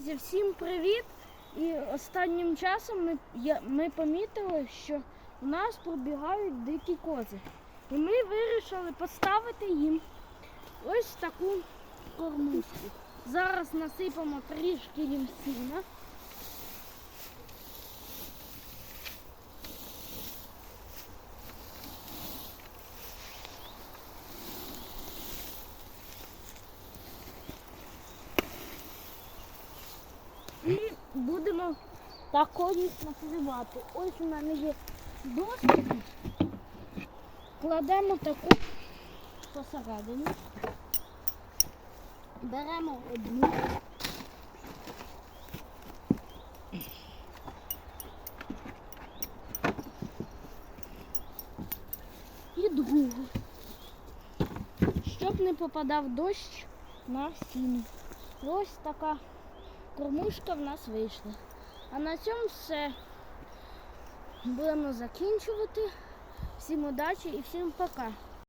Друзі, всім привіт! І останнім часом ми, я, ми помітили, що у нас пробігають дикі кози. І ми вирішили поставити їм ось таку кормушку. Зараз насипемо трішки їм будемо також накривати. Ось у мене є дошки. Кладемо таку посередині. Беремо одну. І другу. Щоб не попадав дощ на сіно. Ось така кормушка в нас вийшла. А на цьому все. Будемо закінчувати. Всім удачі і всім пока.